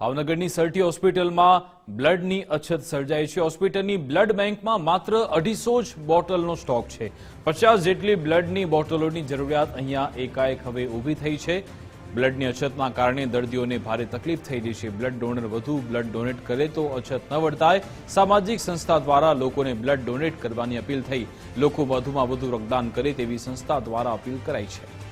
ભાવનગરની સરટી હોસ્પિટલમાં બ્લડની અછત સર્જાઈ છે. હોસ્પિટલની બ્લડ બેંકમાં માત્ર અઢીસો જ બોટલનો સ્ટોક છે. પચાસ જેટલી બ્લડની બોટલોની જરૂરિયાત અહીંયા એકાએક હવે ઊભી થઈ છે. બ્લડની અછતના કારણે દર્દીઓને ભારે તકલીફ થઈ રહી છે. બ્લડ ડોનર વધુ બ્લડ ડોનેટ કરે તો અછત ન વર્તાય. સામાજિક સંસ્થા દ્વારા લોકોને બ્લડ ડોનેટ કરવાની અપીલ થઈ. લોકો વધુમાં વધુ રક્તદાન કરે તેવી સંસ્થા દ્વારા અપીલ કરાઈ છે.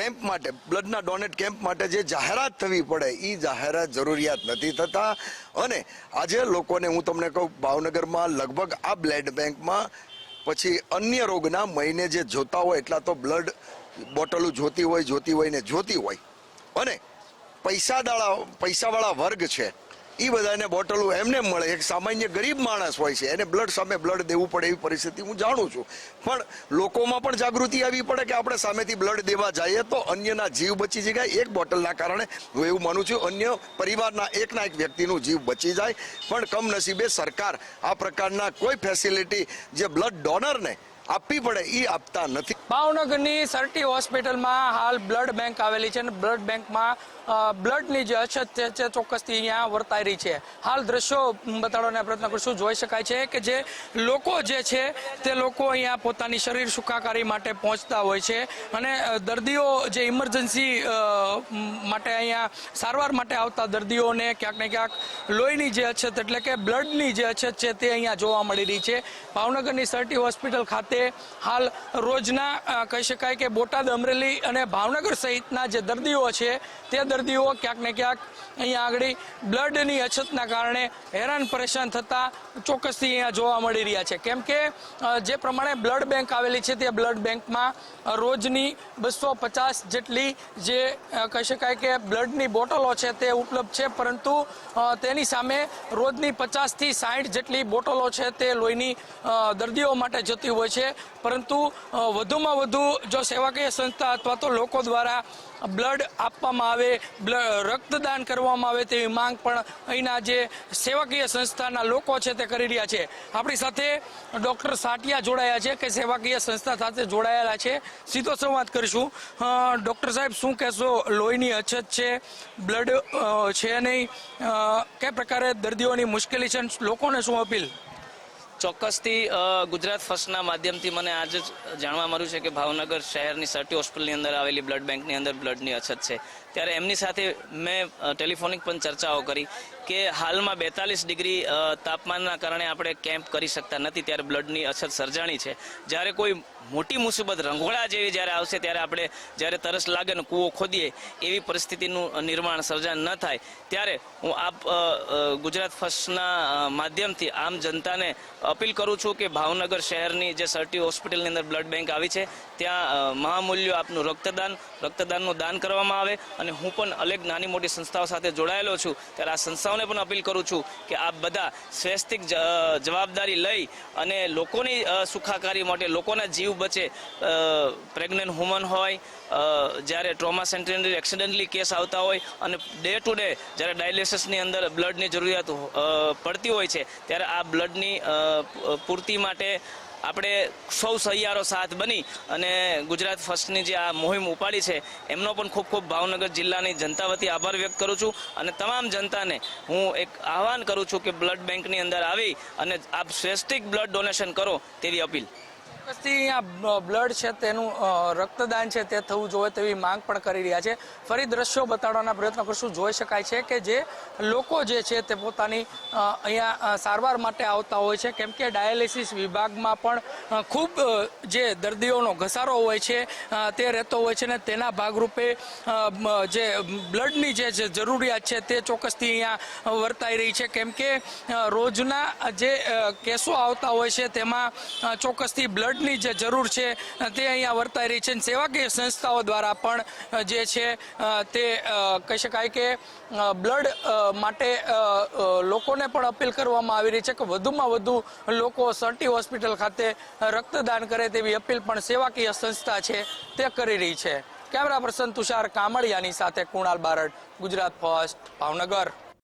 કેમ્પ માટે, બ્લડના ડોનેટ કેમ્પ માટે જે જાહેરાત થવી પડે એ જાહેરાત જરૂરિયાત નથી થતા. અને આજે લોકોને હું તમને કહું, ભાવનગરમાં લગભગ આ બ્લડ બેંકમાં પછી અન્ય રોગના મહિને જે જોતા હોય, એટલા તો બ્લડ બોટલો જોતી હોય જોતી હોય ને જોતી હોય. અને પૈસાદાળા પૈસાવાળા વર્ગ છે એ બધાને બોટલો એમને મળે. એક સામાન્ય ગરીબ માણસ હોય છે, એને બ્લડ સામે બ્લડ દેવું પડે એવી પરિસ્થિતિ હું જાણું છું. પણ લોકોમાં પણ જાગૃતિ આવવી પડે કે આપણે સામેથી બ્લડ દેવા જઈએ તો અન્યના જીવ બચી જાય એક બોટલના કારણે. હું એવું માનું છું, અન્ય પરિવારના એકના એક વ્યક્તિનું જીવ બચી જાય. પણ કમનસીબે સરકાર આ પ્રકારના કોઈ ફેસિલિટી જે બ્લડ ડોનરને આપવી પડે એ આપતા નથી. ભાવનગરની સરટી હોસ્પિટલમાં હાલ બ્લડ બેંક આવેલી છે અને બ્લડ બેંકમાં બ્લડની જે અછત છે ચોક્કસથી અહીંયા વર્તાઈ રહી છે. હાલ દ્રશ્યો બતાડવાનો પ્રયત્ન કરશું. જોઈ શકાય છે કે જે લોકો જે છે, તે લોકો અહીંયા પોતાની શરીર સુખાકારી માટે પહોંચતા હોય છે અને દર્દીઓ જે ઇમરજન્સી માટે અહીંયા સારવાર માટે આવતા દર્દીઓને ક્યાંક ને ક્યાંક લોહીની જે અછત એટલે કે બ્લડની જે અછત છે તે અહીંયા જોવા મળી રહી છે. ભાવનગરની સરટી હોસ્પિટલ ખાતે હાલ રોજના કહી શકાય કે બોટાદ, અમરેલી અને ભાવનગર સહિતના જે દર્દીઓ છે, તે દર્દીઓ ક્યાંક ને ક્યાંક અહીંયા આગળ બ્લડની અછતના કારણે હેરાન પરેશાન થતા ચોક્કસથી અહીંયા જોવા મળી રહ્યા છે. કેમ કે જે પ્રમાણે બ્લડ બેંક આવેલી છે, તે બ્લડ બેંકમાં રોજની બસો પચાસ જેટલી જે કહી શકાય કે બ્લડની બોટલો છે, તે ઉપલબ્ધ છે. પરંતુ તેની સામે રોજની પચાસથી સાઠ જેટલી બોટલો છે, તે લોહીની દર્દીઓ માટે જતી હોય છે. પરંતુ વધુમાં વધુ જો સેવાકીય સંસ્થા અથવા તો લોકો દ્વારા બ્લડ આપવામાં આવે રક્તદાન કરવામાં આવે તેવી માંગ પણ અહીંના જે સેવાકીય સંસ્થાના લોકો છે તે કરી રહ્યા છે. આપણી સાથે ડૉક્ટર સાટિયા જોડાયા છે, કે સેવાકીય સંસ્થા સાથે જોડાયેલા છે. સીધો સંવાદ કરીશું. ડૉક્ટર સાહેબ, શું કહેશો? લોહીની અછત છે, બ્લડ છે નહીં? કઈ પ્રકારે દર્દીઓની મુશ્કેલી છે? લોકોને શું અપીલ? ચોક્કસથી ગુજરાત ફર્સ્ટના માધ્યમથી મને આજે જ જાણવા મળ્યું છે કે ભાવનગર શહેરની સર્ટી હોસ્પિટલની અંદર આવેલી બ્લડ બેંકની અંદર બ્લડની અછત છે. ત્યારે એમની સાથે મેં ટેલિફોનિક પણ ચર્ચાઓ કરી. કે હાલમાં બેતાલીસ ડિગ્રી તાપમાનના કારણે આપણે કેમ્પ કરી શકતા નથી, ત્યારે બ્લડની અછત સર્જાણી છે. જ્યારે કોઈ મોટી મુસીબત રંગોળા જેવી જ્યારે આવશે, ત્યારે આપણે જ્યારે તરસ લાગે ને કૂવો ખોદીએ, એવી પરિસ્થિતિનું નિર્માણ સર્જન ન થાય. ત્યારે હું આપ ગુજરાત ફર્સ્ટના માધ્યમથી આમ જનતાને અપીલ કરું છું કે ભાવનગર શહેરની જે સર્ટી હોસ્પિટલની અંદર બ્લડ બેંક આવી છે, ત્યાં મહામૂલ્યો આપનું રક્તદાન, રક્તદાનનું દાન કરવામાં આવે. અને હું પણ અલગ નાની મોટી સંસ્થાઓ સાથે જોડાયેલો છું, ત્યારે આ સંસ્થાઓને પણ અપીલ કરું છું કે આપ બધા સ્વૈસ્થિક જવાબદારી લઈ અને લોકોની સુખાકારી માટે લોકોના જીવ બચે. પ્રેગ્નન્ટ વુમન હોય જ્યારે ટ્રોમા સેન્ટરની એક્સિડન્ટલી કેસ આવતા હોય અને ડે ટુ ડે જ્યારે ડાયાલિસિસની અંદર બ્લડની જરૂરિયાત પડતી હોય છે, ત્યારે આ બ્લડની પૂર્તિ માટે આપણે સૌ સહિયારો સાથ બની અને ગુજરાત ફર્સ્ટની જે આ મુહિમ ઉપાડી છે, એમનો પણ ખૂબ ખૂબ ભાવનગર જિલ્લાની જનતા વતી આભાર વ્યક્ત કરું છું અને તમામ જનતાને હું એક આહવાન કરું છું કે બ્લડ બેંકની અંદર આવી અને આપ શ્રેષ્ઠિક બ્લડ ડોનેશન કરો તેવી અપીલ. ચોક્કસથી અહીંયા બ્લડ છે, તેનું રક્તદાન છે, તે થવું જોઈએ તેવી માંગ પણ કરી રહ્યા છે. ફરી દ્રશ્યો બતાડવાના પ્રયત્ન કરશું. જોઈ શકાય છે કે જે લોકો જે છે તે પોતાની અહીંયા સારવાર માટે આવતા હોય છે. કેમ કે ડાયાલિસિસ વિભાગમાં પણ ખૂબ જે દર્દીઓનો ઘસારો હોય છે તે રહેતો હોય છે ને તેના ભાગરૂપે જે બ્લડની જે જરૂરિયાત છે તે ચોક્કસથી અહીંયા વર્તાઈ રહી છે. કેમ કે રોજના જે કેસો આવતા હોય છે તેમાં ચોક્કસથી ચોક્કસથી બ્લડની જે જરૂર છે તે અહીંયા વર્તાઈ રહી છે. અને સેવાકીય સંસ્થાઓ દ્વારા પણ જે છે તે કહી શકાય કે બ્લડ માટે લોકોને પણ અપીલ કરવામાં આવી રહી છે કે વધુમાં વધુ લોકો સર્ટી હોસ્પિટલ ખાતે રક્તદાન કરે તેવી અપીલ પણ સેવાકીય સંસ્થા છે, તે કરી રહી છે. કેમેરા પર્સન તુષાર કામળિયાની સાથે કુણાલ બારડ, ગુજરાત ફર્સ્ટ, ભાવનગર.